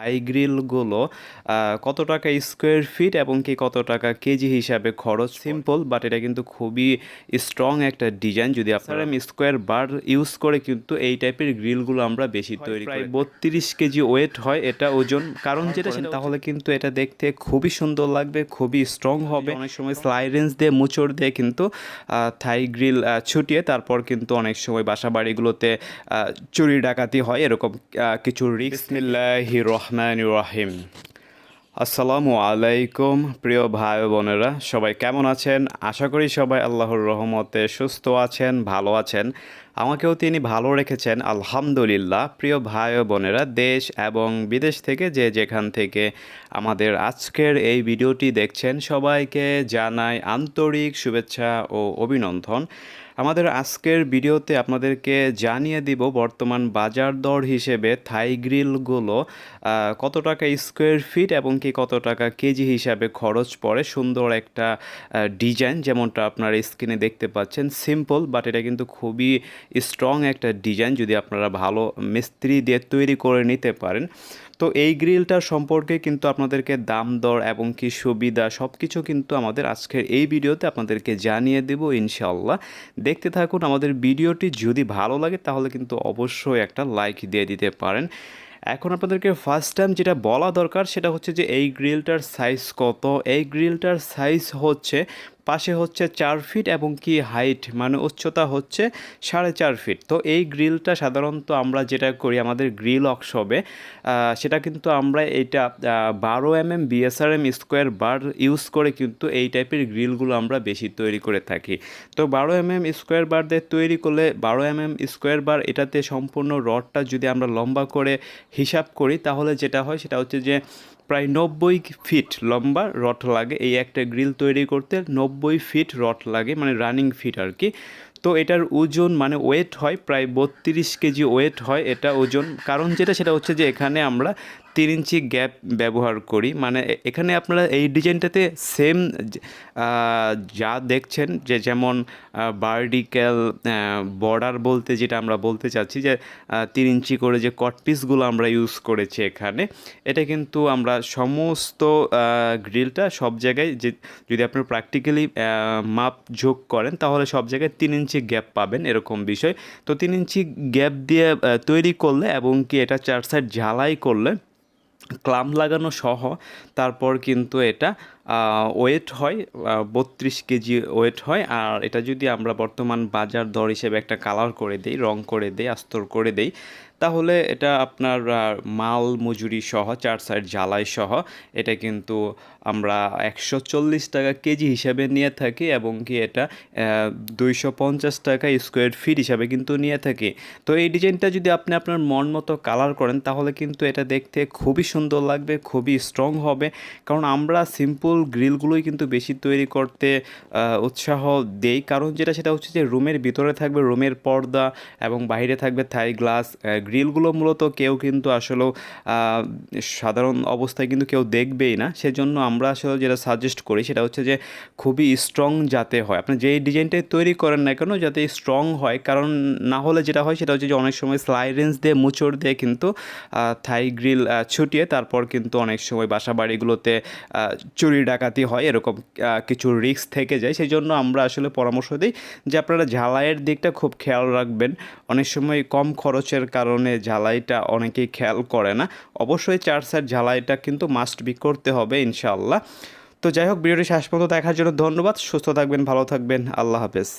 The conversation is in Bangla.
হাই গ্রিলগুলো কত টাকা স্কোয়ার ফিট এবং কি কত টাকা কেজি হিসাবে খরচ? সিম্পল বাট এটা কিন্তু খুবই স্ট্রং একটা ডিজাইন যদি আপনারা আমি স্কোয়ার বার ইউজ করে কিন্তু এই টাইপের গ্রিলগুলো আমরা বেশি তৈরি করি। বত্রিশ কেজি ওয়েট হয় এটা ওজন। কারণ যেটা সেটা তাহলে কিন্তু এটা দেখতে খুবই সুন্দর লাগবে খুবই স্ট্রং হবে। অনেক সময় স্লাইডেন্স দিয়ে মুচড় দিয়ে কিন্তু থাই গ্রিল ছুটিয়ে তারপর কিন্তু অনেক সময় বাসা বাড়িগুলোতে চুরি ডাকাতি হয়। এরকম কিছু রিক্স মিল্লাহি রহমান রাহিম। আসসালামু আলাইকুম, প্রিয় ভাই বোনেরা, সবাই কেমন আছেন? আশা করি সবাই আল্লাহর রহমতে সুস্থ আছেন, ভালো আছেন। আমাকেও তিনি ভালো রেখেছেন, আলহামদুলিল্লাহ। প্রিয় ভাই ও বোনেরা, দেশ এবং বিদেশ থেকে যে যেখান থেকে আমাদের আজকের এই ভিডিওটি দেখছেন, সবাইকে জানাই আন্তরিক শুভেচ্ছা ও অভিনন্দন। আমাদের আজকের ভিডিওতে আপনাদেরকে জানিয়ে দিব বর্তমান বাজার দর হিসেবে থাই গ্রিলগুলো কত টাকা স্কোয়ার ফিট এবং কি কত টাকা কেজি হিসাবে খরচ পড়ে। সুন্দর একটা ডিজাইন যেমনটা আপনারা স্ক্রিনে দেখতে পাচ্ছেন, সিম্পল, বাট এটা কিন্তু খুবই স্ট্রং একটা ডিজাইন যদি আপনারা ভালো মিস্ত্রি দিয়ে তৈরি করে নিতে পারেন। তো এই গ্রিলটা সম্পর্কে কিন্তু আপনাদেরকে দাম দর এবং কি সুবিধা সব কিছু কিন্তু আমাদের আজকের এই ভিডিওতে আপনাদেরকে জানিয়ে দেব ইনশাল্লাহ দেখতে থাকুন আমাদের ভিডিওটি, যদি ভালো লাগে তাহলে কিন্তু অবশ্যই একটা লাইক দিয়ে দিতে পারেন। এখন আপনাদেরকে ফার্স্ট টাইম যেটা বলা দরকার সেটা হচ্ছে যে এই গ্রিলটার সাইজ কত? এই গ্রিলটার সাইজ হচ্ছে পাশে হচ্ছে চার ফিট এবং কি হাইট মানে উচ্চতা হচ্ছে সাড়ে চার ফিট। তো এই গ্রিলটা সাধারণত আমরা যেটা করি, আমাদের গ্রিল অক্সবে সেটা কিন্তু আমরা এইটা বারো M M BSRM square bar use করে কিন্তু এই টাইপের গ্রিলগুলো আমরা বেশি তৈরি করে থাকি। তো বারো এম এম স্কোয়ার বার দিয়ে তৈরি করলে বারো এম এম স্কোয়ার বার এটাতে সম্পূর্ণ রডটা যদি আমরা লম্বা করে হিসাব করি, তাহলে যেটা হয়, সেটা হচ্ছে যে প্রায় নব্বই ফিট লম্বা রড লাগে। এই একটা গ্রিল তৈরি করতে নব্বই ফিট রড লাগে মানে রানিং ফিট আর কি। তো এটার ওজন মানে ওয়েট হয়, প্রায় বত্রিশ কেজি ওয়েট হয় এটা ওজন। কারণ যেটা, সেটা হচ্ছে যে এখানে আমরা তিন ইঞ্চি গ্যাপ ব্যবহার করি। মানে এখানে আপনারা এই ডিজাইনটাতে সেম যা দেখছেন যে যেমন বার্ডিক্যাল বর্ডার বলতে যেটা আমরা বলতে চাচ্ছি যে তিন ইঞ্চি করে যে কট পিসগুলো আমরা ইউজ করেছি এখানে, এটা কিন্তু আমরা সমস্ত গ্রিলটা সব জায়গায় যে, যদি আপনি প্র্যাকটিক্যালি মাপ যোগ করেন, তাহলে সব জায়গায় তিন ইঞ্চি গ্যাপ পাবেন এরকম বিষয়। তো তিন ইঞ্চি গ্যাপ দিয়ে তৈরি করলে এবং কি এটা চার সাইড ঝালাই করলে ক্লাম লাগানো সহ তারপর কিন্তু এটা ওয়েট হয় বত্রিশ কেজি ওয়েট হয়। আর এটা যদি আমরা বর্তমান বাজার দর হিসেবে একটা কালার করে দেই, রং করে দেই, আস্তর করে দেই, তাহলে এটা আপনার মাল মজুরি সহ, চার সাইড জ্বালাই সহ, এটা কিন্তু আমরা একশো চল্লিশ টাকা কেজি হিসাবে নিয়ে থাকি এবং কি এটা দুইশো পঞ্চাশ টাকা স্কোয়ার ফিট হিসাবে কিন্তু নিয়ে থাকি। তো এই ডিজাইনটা যদি আপনি আপনার মন মতো কালার করেন, তাহলে কিন্তু এটা দেখতে খুবই সুন্দর লাগবে, খুবই স্ট্রং হবে। কারণ আমরা সিম্পল গ্রিলগুলোই কিন্তু বেশি তৈরি করতে উৎসাহ দেই কারণ যেটা সেটা হচ্ছে যে রুমের ভিতরে থাকবে রুমের পর্দা এবং বাইরে থাকবে থাই গ্লাস। গ্রিলগুলো মূলত কেউ কিন্তু আসলেও সাধারণ অবস্থায় কিন্তু কেউ দেখবেই না। সেজন্য আমরা আসলে যেটা সাজেস্ট করি সেটা হচ্ছে যে খুবই স্ট্রং যাতে হয়। আপনি যেই ডিজাইনটাই তৈরি করেন না কেন যাতে স্ট্রং হয়। কারণ না হলে যেটা হয় সেটা হচ্ছে যে অনেক সময় স্লাইডেন্স দিয়ে মুচড় দিয়ে কিন্তু থাই গ্রিল ছুটিয়ে তারপর কিন্তু অনেক সময় বাসা বাড়িগুলোতে আহ, চুরি ডাকাতি হয়, এরকম কিছু রিস্ক থেকে যায় সেই জন্য আমরা আসলে পরামর্শ দিই যে আপনারা ঝালাইয়ের দিকটা খুব খেয়াল রাখবেন। অনেক সময় কম খরচের কারণে ঝালাইটা অনেকেই খেয়াল করে না। অবশ্যই চার সাইড ঝালাইটা কিন্তু মাস্ট বি করতে হবে ইনশাআল্লাহ। তো যাই হোক, ভিডিওটি শেষ পর্যন্ত দেখার জন্য ধন্যবাদ। সুস্থ থাকবেন, ভালো থাকবেন। আল্লাহ হাফেজ।